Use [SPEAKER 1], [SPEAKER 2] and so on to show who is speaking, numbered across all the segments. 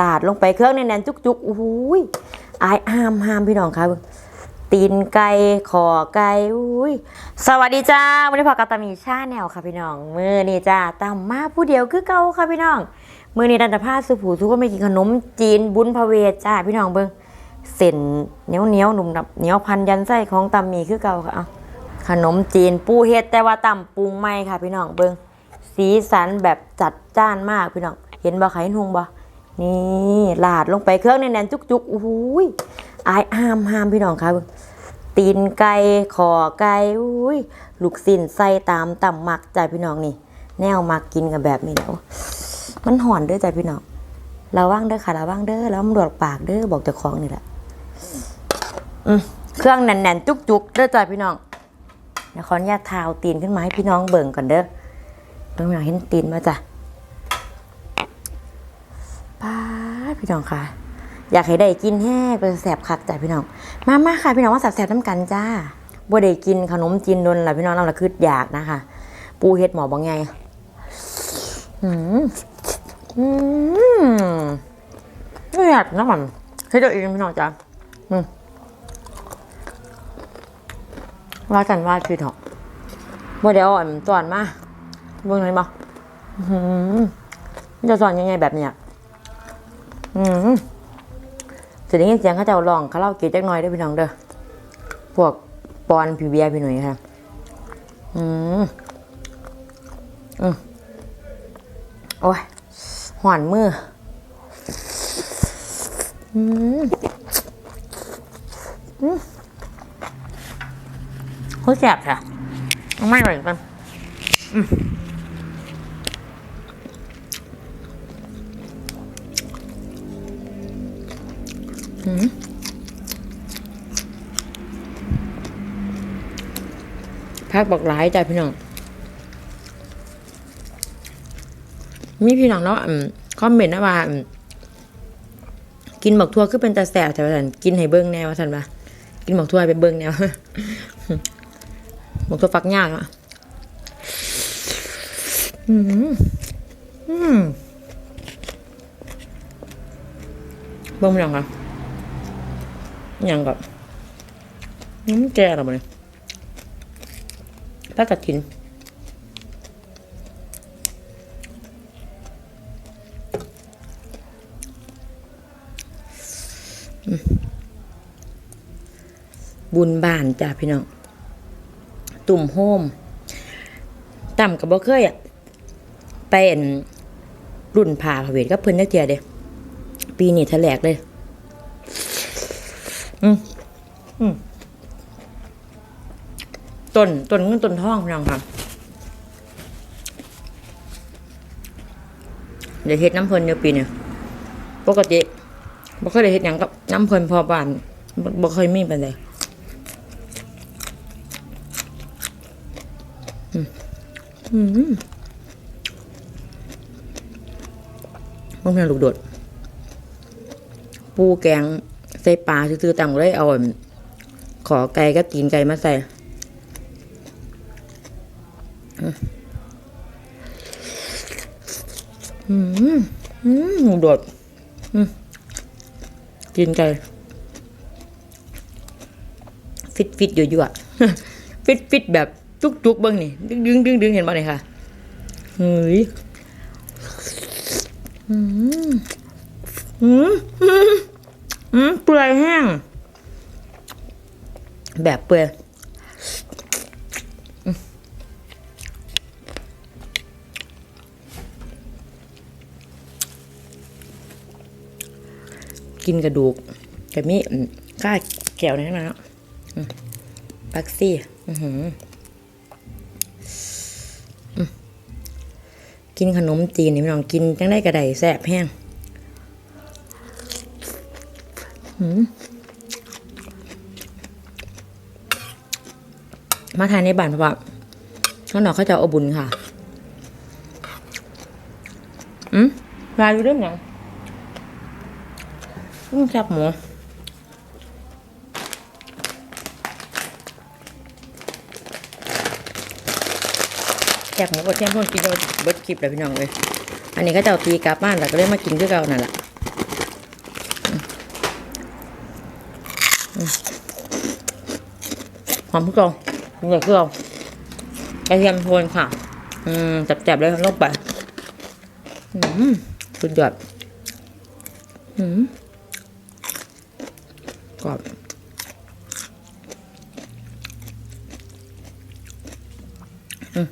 [SPEAKER 1] ลาดลงไปเครื่องแน่นๆจุกๆอุ้ยอายห้ามห้ามพี่น้องครับตีนไก่ขอไก่อุ้ยสวัสดีจ้าวันนี้พอกับตามีชาแนวค่ะพี่น้องมือนี่จ้าตามมาผู้เดียวคือเก่าค่ะพี่น้องมือนี้ดันตะพาสุผูทุกคนไม่กินขนมจีนบุญพระเวทจ้าพี่น้องเบิ้งเส้นเนี้ยวเนี้ยวหนุ่มดับเนี้ยวพันยันไส้ของตามีคือเก่าค่ะเอาขนมจีนปูเฮ็ดแต่ว่าตำปรุงไม่ค่ะพี่น้องเบิ้งสีสันแบบจัดจ้านมากพี่น้อง เห็นบ่ไข่นุงบ่ นี่ลาดลงไปเครื่องแน่นๆจุกๆอุ้ยอายห้ามห้ามพี่น้องค่ะเบิ่งตีนไก่ขอไก่อุ้ยลูกสิ้นใส่ตามต่ำมักใจพี่น้องนี่ แนวมักกินกันแบบนี้เนาะมันห่อนด้วยใจพี่น้องระวังเด้อค่ะระวังเด้อแล้วมันหลวกปากเด้อบอกเจ้าของนี่แหละอืมเครื่องแน่นๆจุกๆเด้อจ้ะพี่น้องเดี๋ยวขออนุญาตทาวตีนขึ้นมาให้พี่น้องเบิ่งก่อนเด้อเบิ่งหน่อยเห็นตีนมาจ้ะป้าด พี่น้องค่ะ อยากให้ได้กินแห้งเป็นแสบคักจ้ะพี่น้องมามาค่ะพี่น้องว่าแสบๆน้ำกันจ้าบ่ได้กินขนมจีนโดนละพี่น้องน้ำละคืดอยากนะคะ ปูเฮ็ดหมอบางไงอืมอืมไม่อยากนะมันให้ตัวเองพี่น้องจ้าอืมว่ากันว่าคือเถอะบ่เดี๋ยวอ่อนตอนมาเบิ่งหน่อยบ่อื้อหือจะสอนยังไงแบบเนี้ย อืมจะได้ยินเสียงเขาเจ้าร้องคาราโอเกะจักหน่อยเด้พี่น้องเด้อ พวกปอนพี่เบียร์พี่หน่อยค่ะ อืมอืมโอ้ยหวานมือ อืมอืมโคตรแซ่บค่ะไม่ไหวกันอืม พักบอกหลายจ้ะพี่น้อง มีพี่น้องเนาะคอมเมนต์นะว่า กินหมกทั่วคือเป็นตาแสบแต่ว่าสันกินให้เบิ้งแนวสันปะกินหมกทั่วไปเบิ้งแนวหมกทั่วฟักยากอะอืมอืมเบิ้งพี่น้องค่ะ ยังกับน้ำแก่หรอมันยถ้ากระถินบุญบานจ้าพี่น้อง ตุ่มโฮมต่ำกับบ่เคยอะไปอันรุ่นพาพเวทก็เพิ่นได้เทียเด้ปีนี้แถลกเลย อืมอืมต้นต้นเงินต้นทองพี่น้องค่ะเดี๋ยวเฮ็ดน้ำเพลินเดี๋ยวปีเนี่ยปกติบ่เคยได้เฮ็ดหยังกับน้ำเพลินพอบ้านบ่เคยมีปานใดอืมอืมมันเป็นลูกโดด ปูแกง ใส่ปลาซื้อๆตังเลยเอาขอไก่ก็ตีนไก่มาใส่อืมอืมหมูโดดอืมกินไก่ฟิตฟิตอยู่อยู่อะฟิตฟิตแบบจุกจุกเบิ้งนี่ดึงดึงดึงดึงเห็นป่ะเนี่ยค่ะเฮ้ยอืมอืม อืมเปื่อยแห้ง แบบเปื่อยกินกระดูกแต่มีก้าแก้วนนั้นเนาะอืมปักซี่อือหือกินขนมจีนนี่พี่น้องกินจังได้กระไดแสบแห้ง มาทานในบ้านเพราะว่าข้างนอกเขาจะอบุญค่ะ อืมลายดูเรื่องยังอืมแซ่บหมูแซ่บหมูก็แค่พ่นกินเราเบิดคลิปเลยพี่น้องเลย อันนี้ก็จะเอาตีกลับบ้านแล้วก็เลยมากินด้วยเรานั่นแหละหอมทุกคน เราเหลือเกลือกระเทียมโทนค่ะ อืมจับๆเลยลงไป อืมสุดยอดอืมกรอบอืม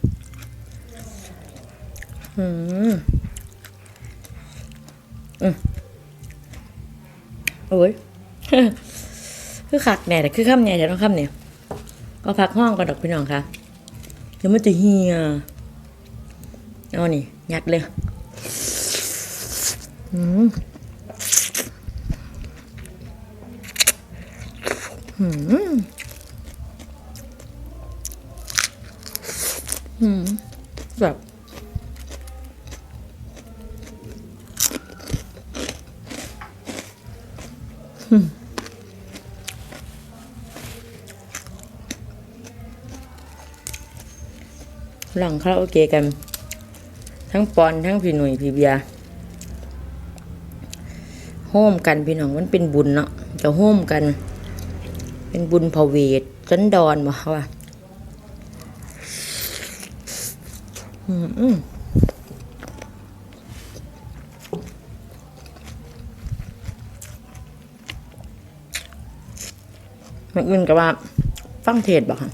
[SPEAKER 1] อืมอืมโอ้ยคือขักแหน่แต่คือข้ามแน่แต่ต้องข้ามเนี่ย ก็พักห้องก่อนดอกพี่น้องค่ะเดี๋ยวมันจะเหี่ยเอานี่ยัดเลยอืมอืมอืมแบบอืม หลังคาราโอเกะกัน ทั้งปอนทั้งพี่หนุ่ยพี่เบียโฮมกันพี่น้องมันเป็นบุญเนาะจะโฮมกัน เป็นบุญพเวทจันดอนบ่ว่าอืมอืมมันอื่นกับว่า ฟังเทศบ่ค่ะ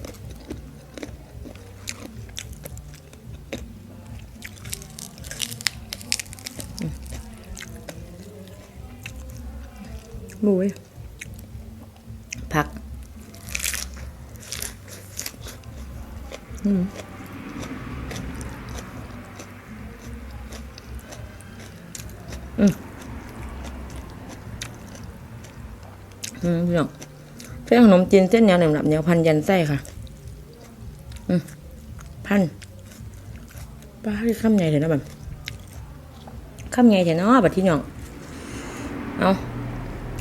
[SPEAKER 1] บุ้ยผักอืมอืมอืมพี่น้องเส้นขนมจีนเส้นเหนียวหนึบหนับเหนียวพันยันไส้ค่ะ อืมพันป้าที่ข้ามใหญ่เถอะนะแบบข้ามใหญ่เถอะเนาะบัดที่น้องเอา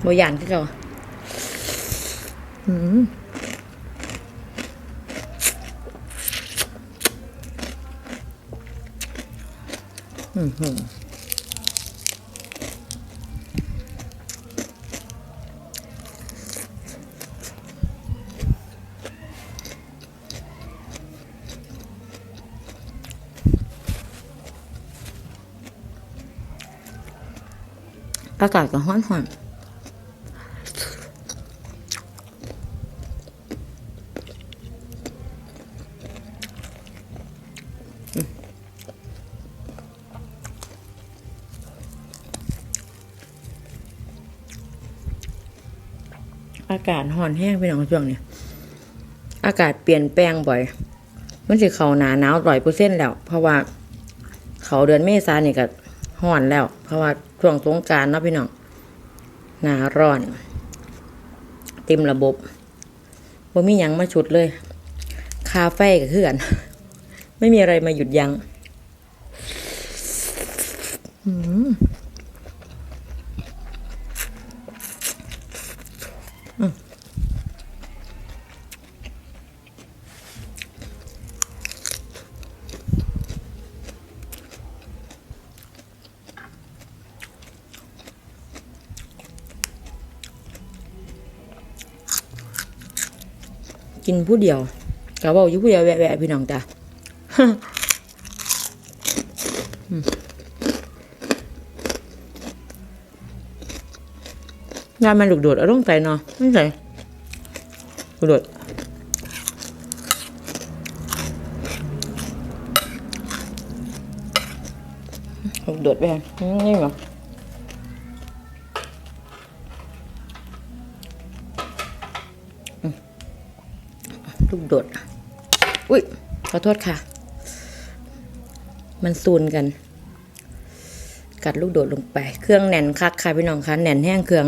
[SPEAKER 1] บยานคือเก่าอืมอืมหืมอากาศก็ร้อนห อากาศห่อนแห้งไปหนอยช่วงนี้อากาศเปลี่ยนแปลงบ่อย มันสิเขาหนาหนาวร้อยเปอร์เซ็นต์แล้ว เพราะว่าเขาเดือนเมษานี่ก็ห่อนแล้ว เพราะว่าช่วงสงการเนาะพี่น้องหนาร้อนเต็มระบบว่ามีหยังมาชุดเลย คาเฟ่ก็คือกันไม่มีอะไรมาหยุดยัง้ง กินผู้เดียวกะบอกอยู่ผู้เดียวแวะๆพี่น้องจ้ะงานมันดุดดๆเอาต้องใส่เนาะไม่ใส่ดุดดดุดไปนี่เห ลูกโดด อุ้ยขอโทษค่ะ มันซูนกัน กัดลูกโดดลงไป เครื่องแน่นคักค่ะพี่น้องคะแน่นแห้งเครื่อง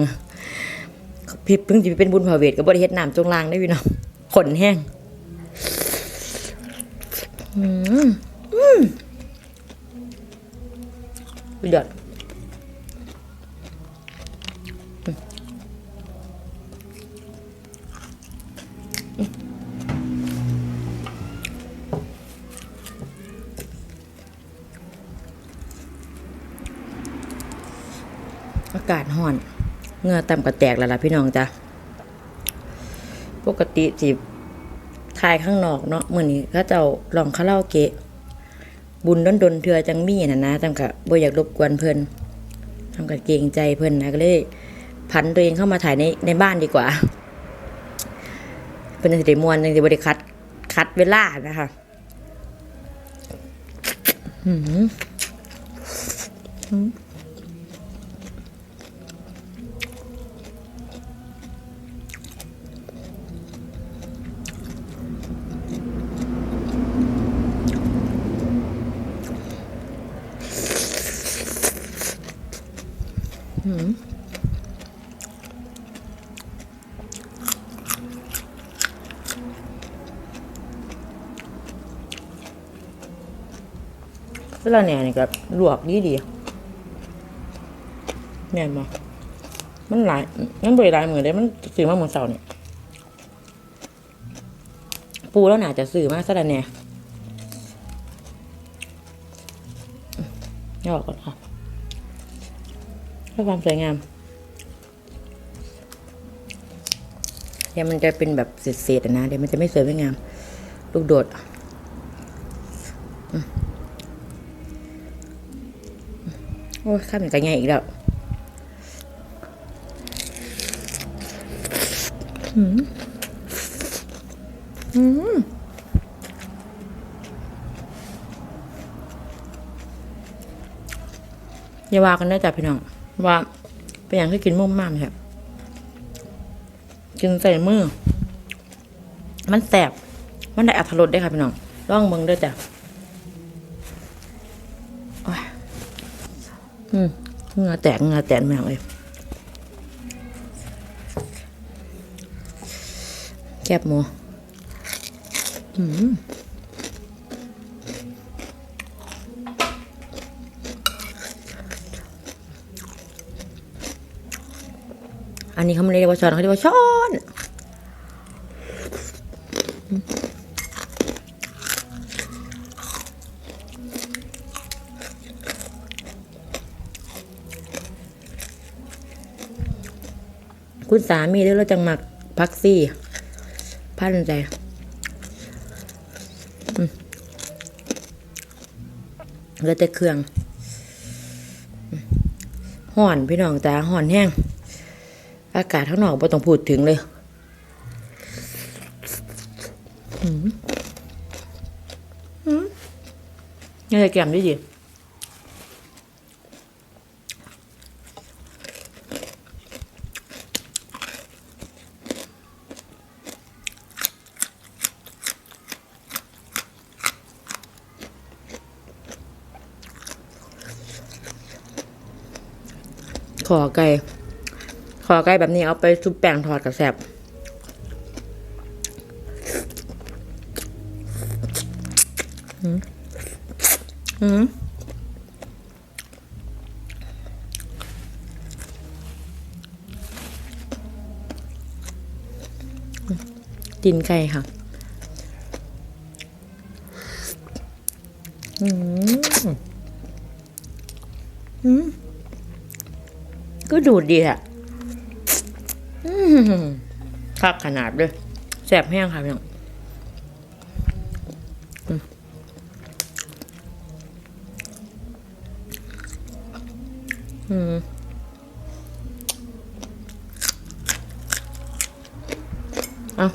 [SPEAKER 1] พิบเพิ่งจะเป็นบุญพาเวทกับบริเฮ็ดน้ำจงลางได้พี่น้องขนแห้งอืมอืมสุดยอด อนเงื่อต่ำกระแตกแล้วล่ะพี่น้องจ้ะปกติสิทายข้างนอกเนาะมื้อนี้เขาจ้าลองคาราโอเกะ บุญดนดนเทือจังมี่น่ะนะจำกะบ่อยากรบกวนเพิ่นทำกับเกรงใจเพิ่นนะก็เลยพันตัวเองเข้ามาถ่ายในในบ้านดีกว่า เป็นสิได้มวนจังสิบ่ได้คัดคัดเวลานะคะหืมหืม เวลาเนี่ยนี่ก็ลวกดีดีแม่นบ่มันหลายมันบ่ได้หลายมื้อเด้มันซื้อมาเมื้อเช้านี่ยปูแล้วน่าจะซื้อมาซะแล้วแหน่ยอกก่อนค่ะเพื่อความสวยงามเดี๋ยวมันจะเป็นแบบเศษๆนะเดี๋ยวมันจะไม่สวยไม่งาม ลูกโดด โอ้ ยข้ามอีกไงอีกแล้วหืมหืมอย่าว่ากันได้จ้ะพี่น้องว่าเป็นอย่างที่กินมุ่มมามครับกินใส่มือ มันแสบมันได้อัตรสได้ค่ะพี่น้องลองเบิ่งด้วยจ้ะ อืมเงาแตกเงาแตกแมวเลยแคบหมูอืมอันนี้เขาไม่เรียกว่าช้อนเขาเรียกว่าช้อน คุณสามีด้อเราจังหมักพักซี่ พันใจอืมเหลือแต่เครื่องห่อนพี่น้องจ้าห่อนแห้ง อากาศข้างนอกไม่ต้องพูดถึงเลยอืมอืมยังไงแก้มดีดี ขอไก่ ขอไก่แบบนี้เอาไปชุบแป้งทอดกับแซบอืมอืมตีนไก่ค่ะ อืม ดูดดีอะอืมคักขนาดเลยแสบแห้งค่ะพี่น้องอืมอืมเอา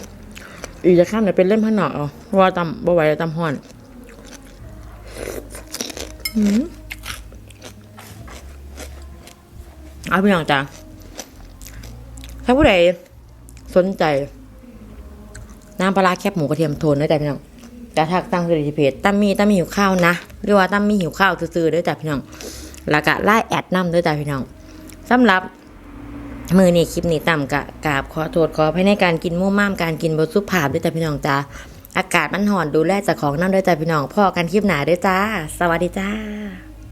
[SPEAKER 1] อีกจะข้ามเดี๋ยวเป็นเล่มข้างนอกเอาเพราะว่าตำบ่ไหวแล้วตำห่อน อืม เอาพี่น้องจ้าถ้าผู้ใดสนใจน้ำปลาแคบหมูกระเทียมโทนได้แต่พี่น้องแต่ถ้าตั้งคือเพจตั้มมีตั้มมีหิวข้าวนะหรือว่าตั้มมีหิวข้าวซื้อๆด้วยจ้ะพี่น้องแล้วก็ไล่แอดน้ำด้วยจ้ะพี่น้องสำหรับมือนี่คลิปนี้ต่ำกะกราบขอโทษขอภายในการกินมุ่ม่ามการกินบสุภาพด้วยจ้ะพี่น้องจ้าอากาศมันห่อนดูแลจากของน้ำด้วยจ้ะพี่น้องพ่อกันคลิปหนาด้วยจ้า สวัสดีจ้า